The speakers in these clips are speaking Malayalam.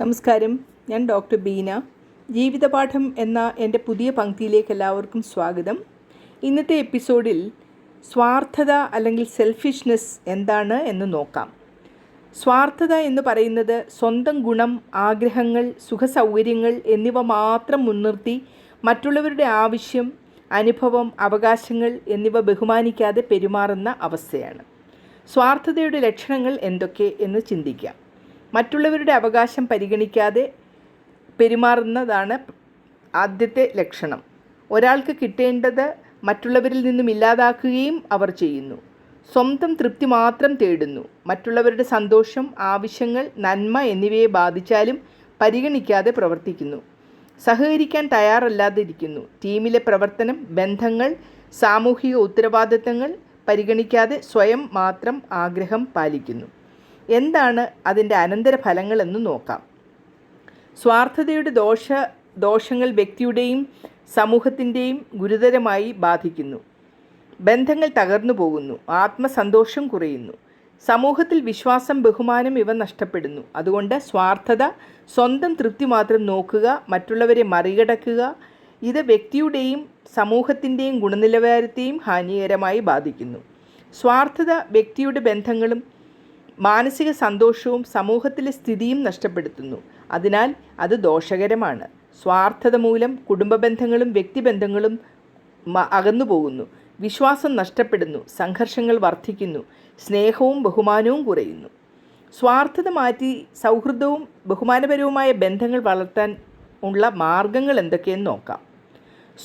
നമസ്കാരം. ഞാൻ ഡോക്ടർ ബീന. ജീവിതപാഠം എന്ന എന്റെ പുതിയ പങ്ക്തിയിലേക്ക് എല്ലാവർക്കും സ്വാഗതം. ഇന്നത്തെ എപ്പിസോഡിൽ സ്വാർത്ഥത അല്ലെങ്കിൽ സെൽഫിഷ്നെസ് എന്താണ് എന്ന് നോക്കാം. സ്വാർത്ഥത എന്ന് പറയുന്നത് സ്വന്തം ഗുണം ആഗ്രഹങ്ങൾ സുഖസൗകര്യങ്ങൾ എന്നിവ മാത്രം മുൻനിർത്തി മറ്റുള്ളവരുടെ ആവശ്യം അനുഭവം അവകാശങ്ങൾ എന്നിവ ബഹുമാനിക്കാതെ പെരുമാറുന്ന അവസ്ഥയാണ്. സ്വാർത്ഥതയുടെ ലക്ഷണങ്ങൾ എന്തൊക്കെ എന്ന് ചിന്തിക്കാം. മറ്റുള്ളവരുടെ അവകാശം പരിഗണിക്കാതെ പെരുമാറുന്നതാണ് ആദ്യത്തെ ലക്ഷണം. ഒരാൾക്ക് കിട്ടേണ്ടത് മറ്റുള്ളവരിൽ നിന്നും ഇല്ലാതാക്കുകയും അവർ ചെയ്യുന്നു. സ്വന്തം തൃപ്തി മാത്രം തേടുന്നു. മറ്റുള്ളവരുടെ സന്തോഷം ആവശ്യങ്ങൾ നന്മ എന്നിവയെ ബാധിച്ചാലും പരിഗണിക്കാതെ പ്രവർത്തിക്കുന്നു. സഹകരിക്കാൻ തയ്യാറല്ലാതിരിക്കുന്നു. ടീമിലെ പ്രവർത്തനം ബന്ധങ്ങൾ സാമൂഹിക ഉത്തരവാദിത്തങ്ങൾ പരിഗണിക്കാതെ സ്വയം മാത്രം ആഗ്രഹം പാലിക്കുന്നു. എന്താണ് അതിന്റെ അനന്തരഫലങ്ങളെന്ന് നോക്കാം. സ്വാർത്ഥതയുടെ ദോഷ ദോഷങ്ങൾ വ്യക്തിയുടെയും സമൂഹത്തിന്റെയും ഗുരുതരമായി ബാധിക്കുന്നു. ബന്ധങ്ങൾ തകർന്നു പോകുന്നു ആത്മസന്തോഷം കുറയുന്നു സമൂഹത്തിൽ വിശ്വാസം ബഹുമാനം ഇവ നഷ്ടപ്പെടുന്നു. അതുകൊണ്ട് സ്വാർത്ഥത സ്വന്തം തൃപ്തി മാത്രം നോക്കുക മറ്റുള്ളവരെ മറികടക്കുക ഇത് വ്യക്തിയുടെയും സമൂഹത്തിന്റെയും ഗുണനിലവാരത്തെയും ഹാനികരമായി ബാധിക്കുന്നു. സ്വാർത്ഥത വ്യക്തിയുടെ ബന്ധങ്ങളും മാനസിക സന്തോഷവും സമൂഹത്തിലെ സ്ഥിതിയും നഷ്ടപ്പെടുത്തുന്നു. അതിനാൽ അത് ദോഷകരമാണ്. സ്വാർത്ഥത മൂലം കുടുംബ ബന്ധങ്ങളും വ്യക്തിബന്ധങ്ങളും അകന്നു പോകുന്നു വിശ്വാസം നഷ്ടപ്പെടുന്നു. സംഘർഷങ്ങൾ വർദ്ധിക്കുന്നു സ്നേഹവും ബഹുമാനവും കുറയുന്നു. സ്വാർത്ഥത മാറ്റി സൗഹൃദവും ബഹുമാനപരവുമായ ബന്ധങ്ങൾ വളർത്താൻ ഉള്ള മാർഗങ്ങൾ എന്തൊക്കെയെന്ന് നോക്കാം.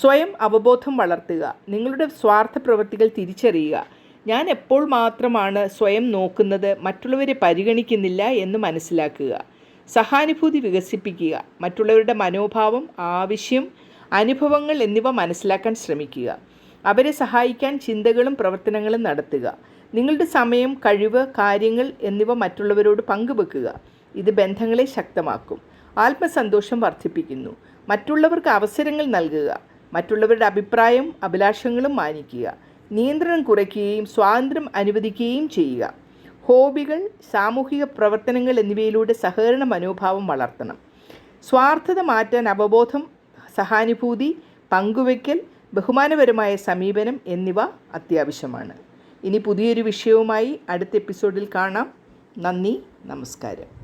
സ്വയം അവബോധം വളർത്തുക. നിങ്ങളുടെ സ്വാർത്ഥ പ്രവൃത്തികൾ തിരിച്ചറിയുക. ഞാൻ എപ്പോൾ മാത്രമാണ് സ്വയം നോക്കുന്നത് മറ്റുള്ളവരെ പരിഗണിക്കുന്നില്ല എന്ന് മനസ്സിലാക്കുക. സഹാനുഭൂതി വികസിപ്പിക്കുക. മറ്റുള്ളവരുടെ മനോഭാവം ആവശ്യം അനുഭവങ്ങൾ എന്നിവ മനസ്സിലാക്കാൻ ശ്രമിക്കുക. അവരെ സഹായിക്കാൻ ചിന്തകളും പ്രവർത്തനങ്ങളും നടത്തുക. നിങ്ങളുടെ സമയം കഴിവ് കാര്യങ്ങൾ എന്നിവ മറ്റുള്ളവരോട് പങ്കുവെക്കുക. ഇത് ബന്ധങ്ങളെ ശക്തമാക്കും. ആത്മസന്തോഷം വർദ്ധിപ്പിക്കുന്നു. മറ്റുള്ളവർക്ക് അവസരങ്ങൾ നൽകുക. മറ്റുള്ളവരുടെ അഭിപ്രായം അഭിലാഷങ്ങളും മാനിക്കുക. നിയന്ത്രണം കുറയ്ക്കുകയും സ്വാതന്ത്ര്യം അനുവദിക്കുകയും ചെയ്യുക. ഹോബികൾ സാമൂഹിക പ്രവർത്തനങ്ങൾ എന്നിവയിലൂടെ സഹകരണ മനോഭാവം വളർത്തണം. സ്വാർത്ഥത മാറ്റാൻ അവബോധം സഹാനുഭൂതി പങ്കുവയ്ക്കൽ ബഹുമാനപരമായ സമീപനം എന്നിവ അത്യാവശ്യമാണ്. ഇനി പുതിയൊരു വിഷയവുമായി അടുത്ത എപ്പിസോഡിൽ കാണാം. നന്ദി നമസ്കാരം.